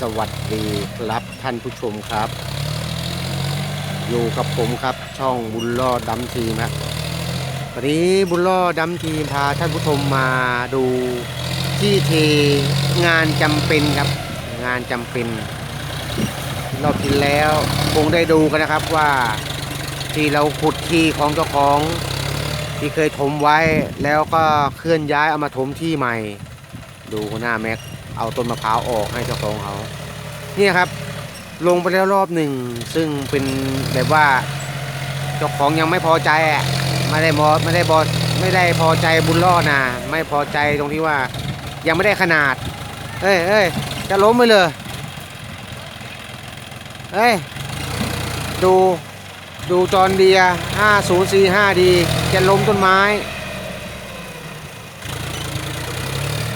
สวัสดีครับท่านผู้ชมครับ อยู่กับผมครับช่องบุญล่อดำทีมครับวันนี้บุญล่อดำทีมพาท่านผู้ชมมาดูที่เทงานจำเป็นครับ งานจำเป็นรอบที่แล้วคงได้ดูกันนะครับว่าที่เราขุดที่ของเจ้าของที่เคยถมไว้แล้วก็เคลื่อนย้ายเอามาถมที่ใหม่ ดูหัวหน้าแม็ก เอาต้นมะพร้าวออกให้เจ้าของเขาเนี่ยครับ ลงไปแล้วรอบหนึ่ง ซึ่งเป็นแบบว่าเจ้าของยังไม่พอใจอะไม่ได้บอไม่ได้บอไม่ได้พอใจบุญรอดนะไม่พอใจตรงที่ว่ายังไม่ได้ขนาดเอ้ยเอ้ยจะล้มไปเลยเฮ้ย ดู ดูจอนเดีย5045ดี จะล้มต้นไม้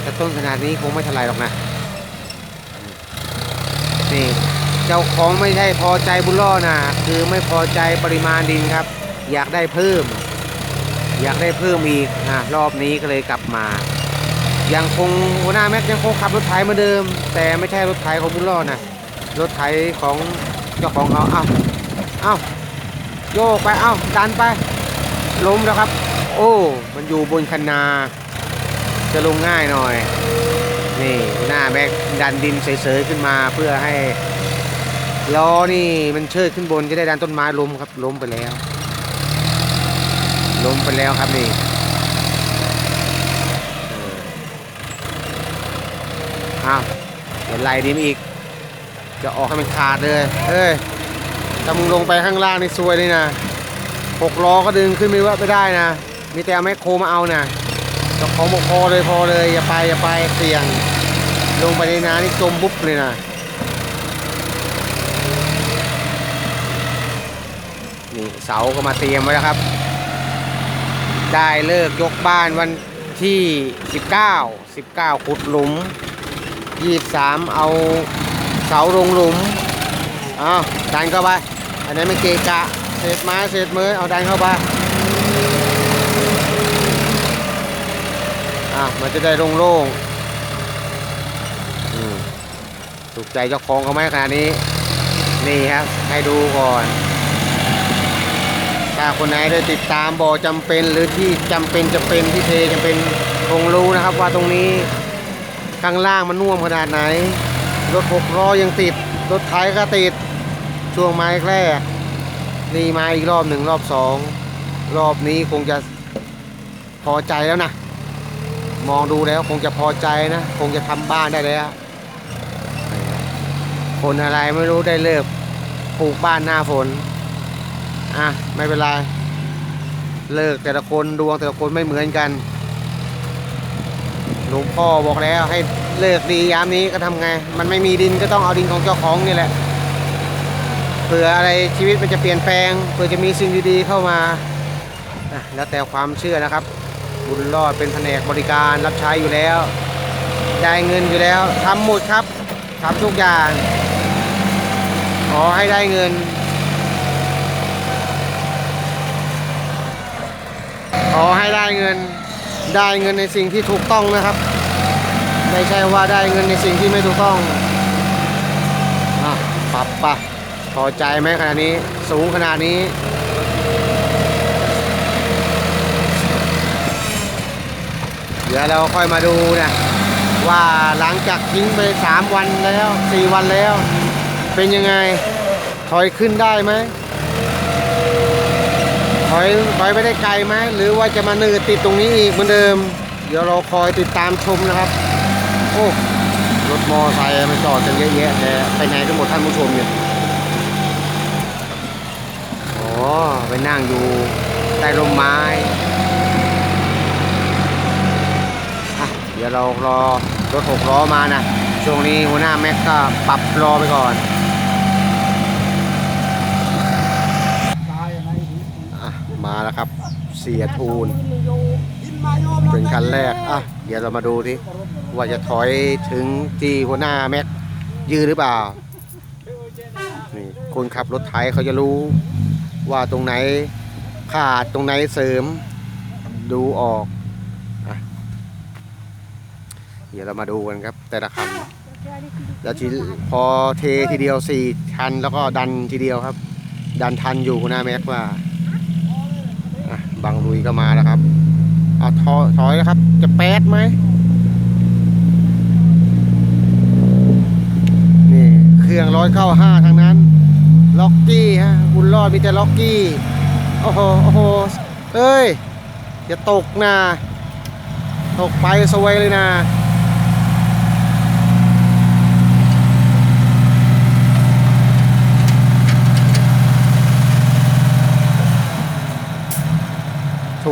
แต่ต้นขนาดนี้คงไม่เทลายหรอกนะ นี่เจ้าของไม่ใช่พอใจบุญล่อนะคือไม่พอใจปริมาณดินครับ อยากได้เพิ่ม อยากได้เพิ่มอีกอะรอบนี้ก็เลยกลับมา ยังคงหัวหน้าแม็กยังคงขับรถไถเหมาเดิม แต่ไม่ใช่รถไถของบุญล่อนะรถไถของเจ้าของเขาเอ้าเอ้าโยกไปเอ้าดันไปล้มแล้วครับ โอ้ มันอยู่บนคันนา จะลงง่ายหน่อย นี่หน้าแบกดันดินเสยๆขึ้นมาเพื่อให้ล้อนี่มันเชิดขึ้นบนจะได้ดันต้นไม้ล้มครับล้มไปแล้ว ล้มไปแล้วครับนี่เอออ้าวเดี๋ยวไล่ดินอีก จะออกให้มันขาดเลยเอ้ยถ้ามึงลงไปข้างล่างนี่ซวยเลยนะหกล้อก็ดึงขึ้นไม่ว่าไม่ได้นะ มีแต่เอาแมคโครมาเอาน่ะ เจ้าของบอกพอเลยพอเลยอย่าไปอย่าไปเสี่ยง ลงไปในน้ำนี่จมบุ๊บเลยนะนี่เสาก็มาเตรียมไว้แล้วครับ ได้เลิกยกบ้านวันที่ 19 19 ขุดหลุม 23 เอาเสาลงหลุมเอาดันเข้าไป อันนี้ไมันเกะกะเศษไม้เศษมือเอาดันเข้าไป อะมันจะได้โล่งๆถูกใจเจ้าของเขาไหมขนาดนี้ นี่ครับ ให้ดูก่อน ถ้าคนไหนได้ติดตามบ่อจำเป็นหรือที่จำเป็นจะเป็นที่เทจำเป็นคงรู้นะครับว่าตรงนี้ข้างล่างมันน่วมขนาดไหน รถหกล้อยังติด รถไถก็ติด ช่วงไม้แรกนี่มาอีกรอบหนึ่งรอบสอง รอบนี้คงจะพอใจแล้วนะ มองดูแล้วคงจะพอใจนะ คงจะทำบ้านได้แล้ว คนอะไรไม่รู้ได้เลิกปลูกบ้านหน้าฝน อะ ไม่เป็นไร เลิกแต่ละคนดวงแต่ละคนไม่เหมือนกันหลวงพ่อบอกแล้วให้เลิกดียามนี้ก็ทำไง มันไม่มีดินก็ต้องเอาดินของเจ้าของนี่แหละ เผื่ออะไรชีวิตมันจะเปลี่ยนแปลง เผื่อจะมีสิ่งดีๆเข้ามาอะแล้วแต่ความเชื่อนะครับ บุญรอดเป็นแผนกบริการรับใช้อยู่แล้วได้เงินอยู่แล้วทำหมดครับทำทุกอย่างขอให้ได้เงิน ขอให้ได้เงินได้เงินในสิ่งที่ถูกต้องนะครับ ไม่ใช่ว่าได้เงินในสิ่งที่ไม่ถูกต้องอะปรับปะพอใจไหมขนาดนี้ สูงขนาดนี้ เดี๋ยวเราค่อยมาดูนะว่าหลังจากทิ้งไป 3 วันแล้ว 4 วันแล้ว เป็นยังไงถอยขึ้นได้ไหมถอยถอยไปได้ไกลไหมหรือว่าจะมาหนืดติดตรงนี้อีกเหมือนเดิม เดี๋ยวเราคอยติดตามชมนะครับ โอ้รถมอไซค์มันจอดกันเยอะแยะแต่ไปไหนกันหมดท่านผู้ชมเนี่ยอ๋อไปนั่งอยู่ใต้ร่มไม้ อะ เดี๋ยวเรารอรถหกล้อมานะช่วงนี้หัวหน้าแม็กก็ปรับรอไปก่อนอะมาแล้วครับเสียทูนเป็นคันแรกอะเดี๋ยวเรามาดูที่ว่าจะถอยถึงที่หัวหน้าแม็กยืนหรือเปล่านี่คนขับรถไถเขาจะรู้ว่าตรงไหนขาดตรงไหนเสริมดูออก เดี๋ยวเรามาดูกันครับ แต่ละคันเดี๋ยวพอเททีเดียวสี่คันแล้วก็ดันทีเดียวครับ ดันทันอยู่นะแม็กว่าบางลุยก็มาแล้วครับเอาถอยถอยแล้วครับ จะแป๊ดไหมนี่เครื่องร้อยเข้าห้าทางนั้น ล็อกกี้ฮะบุญรอดมีแต่ล็อกกี้โอ้โหโอ้โหเอ้ยอย่าตกนะตกไปสวยเลยนะ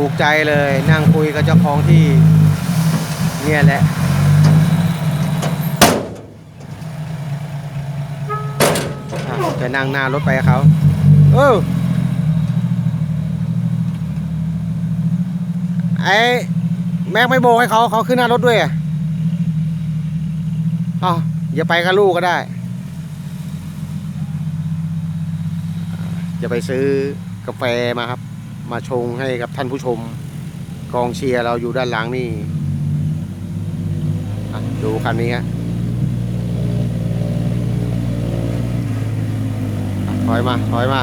กใจเลยนั่งคุยกับเจ้าของที่ เนี่ยแหละ จะนั่งหน้ารถไปเขาเออไอ้แม็กไม่โบให้เขาเขาขึ้นหน้ารถด้วยอะอ๋ออย่าไปกับลูกก็ได้จะไปซื้อกาแฟมาครับ มาชงให้กับท่านผู้ชมกองเชียร์เราอยู่ด้านหลังนี่ดูคันนี้ฮะถอยมาถอยมา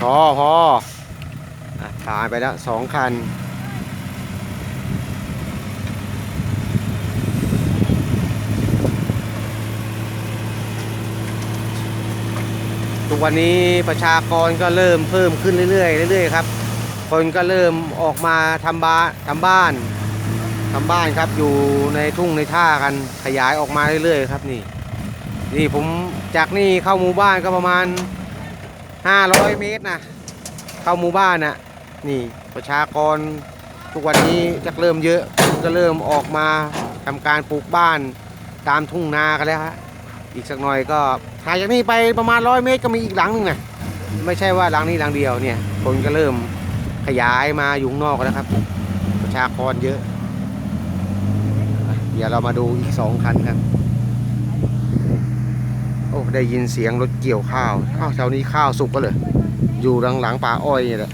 พอพอผ่านไปแล้วสองคัน ทุกวันนี้ประชากรก็เริ่มเพิ่มขึ้นเรื่อยๆเรื่อยๆครับ คนก็เริ่มออกมาทำบ้านทำบ้านทำบ้านครับอยู่ในทุ่งในท่ากันขยายออกมาเรื่อยๆครับนี่ นี่ผมจากนี่เข้าหมู่บ้านก็ประมาณ 500 เมตรนะเข้าหมู่บ้านน่ะนี่ประชากรทุกวันนี้จะเริ่มเยอะก็เริ่มออกมาทำการปลูกบ้านตามทุ่งนากันแล้วฮะ อีกสักหน่อยก็ห่างจากนี้ไปประมาณร้อยเมตรก็มีอีกหลังหนึงนะไม่ใช่ว่าหลังนี้หลังเดียวเนี่ย คนก็เริ่มขยายมาอยู่นอกแล้วครับ ประชากรเยอะ เดี๋ยวเรามาดูอีกสองคันครับโอ้ได้ยินเสียงรถเกี่ยวข้าวข้าวแถวนี้ข้าวสุกก็เลยอยู่หลังหลังป่าอ้อยนี่แหละ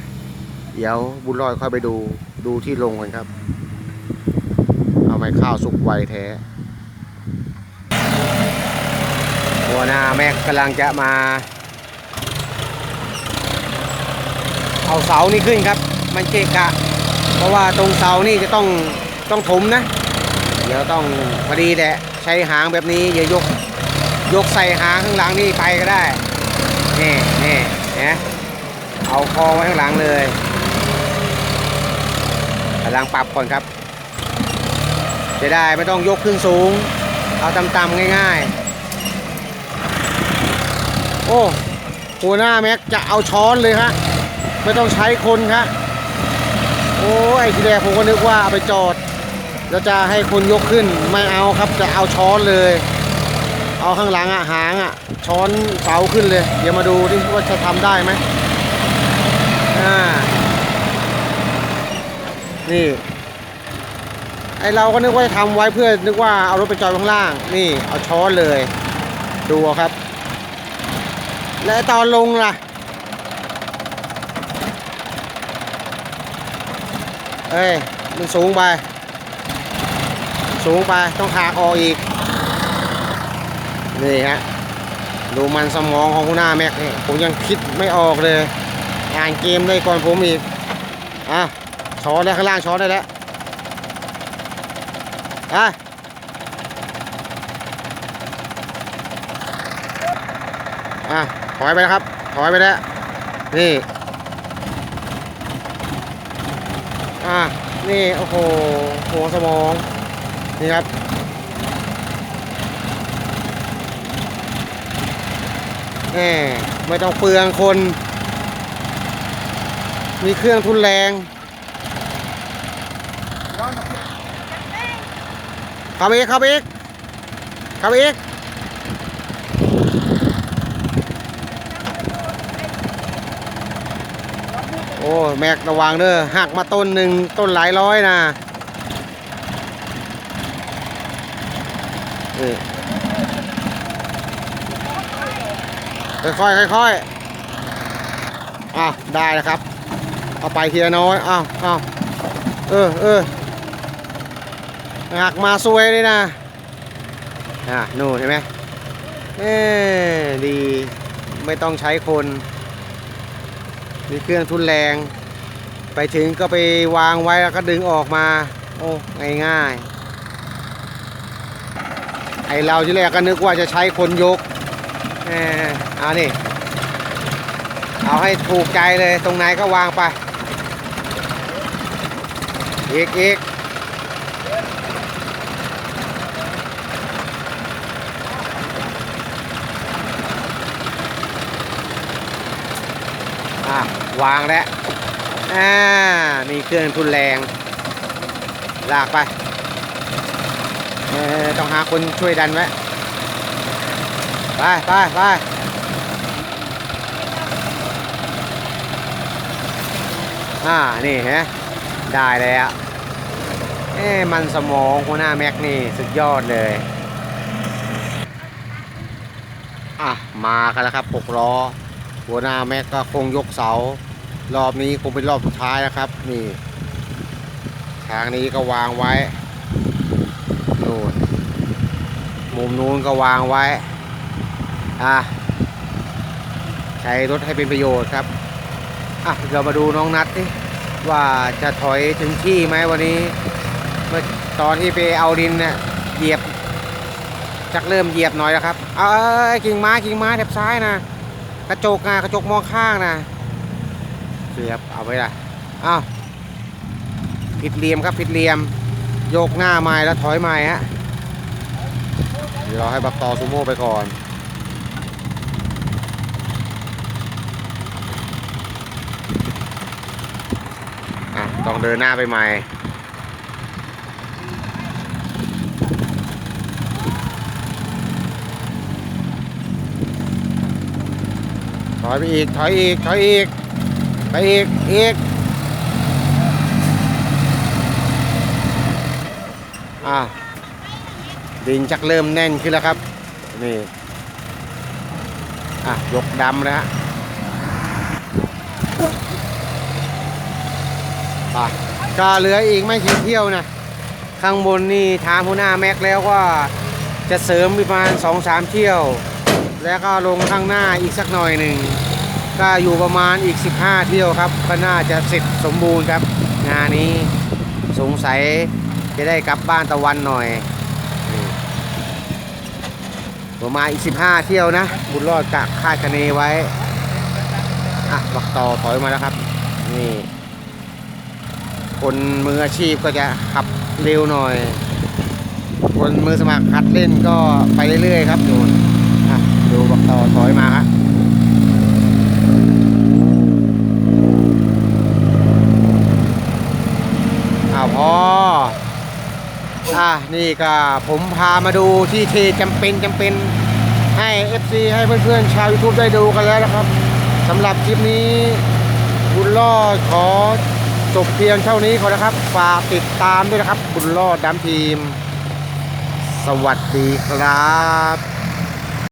เดี๋ยวบุญรอดค่อยไปดูดูที่ลงกันครับ เอาไหมข้าวสุกไวแท้ หัวหน้าแม็กกำลังจะมา เอาเสานี่ขึ้นครับ มันเกะกะ เพราะว่าตรงเสานี่จะต้องต้องถมนะ เดี๋ยวต้องพอดีแหละใช้หางแบบนี้อย่ายกยกใส่หางข้างหลังนี่ไปก็ได้นี่นี่นะเอาคอไว้ข้างหลังเลยกำลังปรับก่อนครับ จะได้ไม่ต้องยกขึ้นสูง เอาต่ำๆง่าย ๆ โอ้หัวหน้าแม็กจะเอาช้อนเลยฮะไม่ต้องใช้คนฮะโอ้ไอ้ทีแรกผมก็นึกว่าเอาไปจอดแล้วจะให้คนยกขึ้นไม่เอาครับจะเอาช้อนเลย เอาข้างหลังอะหางอะช้อนเสาขึ้นเลย เดี๋ยวมาดูดิว่าจะทำได้ไหมอ่านี่ไอเราก็นึกว่าจะทำไว้เพื่อนึกว่าเอารถไปจอดข้างล่าง นี่เอาช้อนเลย ดูครับ และตอนลงล่ะ เอ้ย มันสูงไป สูงไป ต้องหากออกอีก นี่ฮะ ดูมันสมองของคุณหน้าแม็กนี่ผมยังคิดไม่ออกเลย อ่านเกมได้ก่อนผมอีก อะช้อนได้ข้างล่างช้อนได้แล้วอะอะ ถอยไปนะครับ ถอยไปแล้ว นี่อะนี่ โอ้โหหัวสมอง นี่ครับ แหมไม่ต้องเปลืองคน มีเครื่องทุนแรงข้าไปอีกข้าไปอีกข้าไปอีก อ้แม็กระวังเด้อหักมาต้นหนึ่งต้นหลายร้อยนะค่อยๆค่อยๆอะได้แล้วครับ เอาไปทีละน้อยอ้าวอ้าวเออเออหักมาซวยเลยนะอะนู่นเห็นไหมเอ้ดีไม่ต้องใช้คน มีเครื่องทุนแรง ไปถึงก็ไปวางไว้แล้วก็ดึงออกมา โอ้ง่ายๆ ไอเราที่แรกก็นึกว่าจะใช้คนยกเออเอานี่ เอาให้ถูกใจเลยตรงไหนก็วางไป อีกอีก อะวางแล้วอ่านี่เครื่องทุนแรง ลากไปเออต้องหาคนช่วยดันไว้ไปไปไปอ่า นี่ฮะได้แล้วเอ้มันสมองหัวหน้าแม็กนี่สุดยอดเลย อะ มากันแล้วครับหกล้อ หัวหน้าแม็กก็คงยกเสา รอบนี้คงเป็นรอบสุดท้ายแล้วครับ นี่ ทางนี้ก็วางไว้นู่นมุมนู้นก็วางไว้ อะ ใช้รถให้เป็นประโยชน์ครับ อะ เรามาดูน้องนัดดิว่าจะถอยถึงที่ไหมวันนี้ เมื่อตอนที่ไปเอาดินเนี่ยเหยียบจักเริ่มเหยียบหน่อยแล้วครับ เอ้กิ่งไม้กิ่งไม้แถบซ้ายนะ กระจกนะกระจกมองข้างนะเสียบเอาไว้ละอ้าวผิดเหลี่ยมครับผิดเหลี่ยม โยกหน้าไม้แล้วถอยไม้ฮะเดี๋ยวเราให้บักตอซูโม่ไปก่อนอะต้องเดินหน้าไปใหม่ อยไปอีก ถอยอีก ถอยอีก ไปอีก อีก อะดินจักเริ่มแน่นขึ้นแล้วครับ นี่ อะ ยกดำนะฮะไปก็เหลืออีกไม่กี่เที่ยวนะ ข้างบนนี่ถามหัวหน้าแม็กแล้วว่าจะเสริมประมาณ2อสามเที่ยว แล้วก็ลงข้างหน้าอีกสักหน่อยหนึ่งก็อยู่ประมาณอีก 15 เที่ยวครับก็น่าจะเสร็จสมบูรณ์ครับ งานนี้สงสัยจะได้กลับบ้านตะวันหน่อยประมาณอีก 15 เที่ยวนะ บุญรอดกะคาดคะเนไว้อะบักต่อถอยมาแล้วครับ นี่คนมืออาชีพก็จะขับเร็วหน่อย คนมือสมัครหัดเล่นก็ไปเรื่อยๆครับดูอะ ดูบักต่อถอยมาครับอ้าวพออะนี่ก็ผมพามาดูที่เทจำเป็นจำเป็นให้ FC ให้เพื่อนๆชาว YouTube ได้ดูกันแล้วนะครับสำหรับคลิปนี้บุญรอดขอจบเพียงเท่านี้ก่อนะครับ ฝากติดตามด้วยนะครับ บุญรอดดำทีม สวัสดีครับ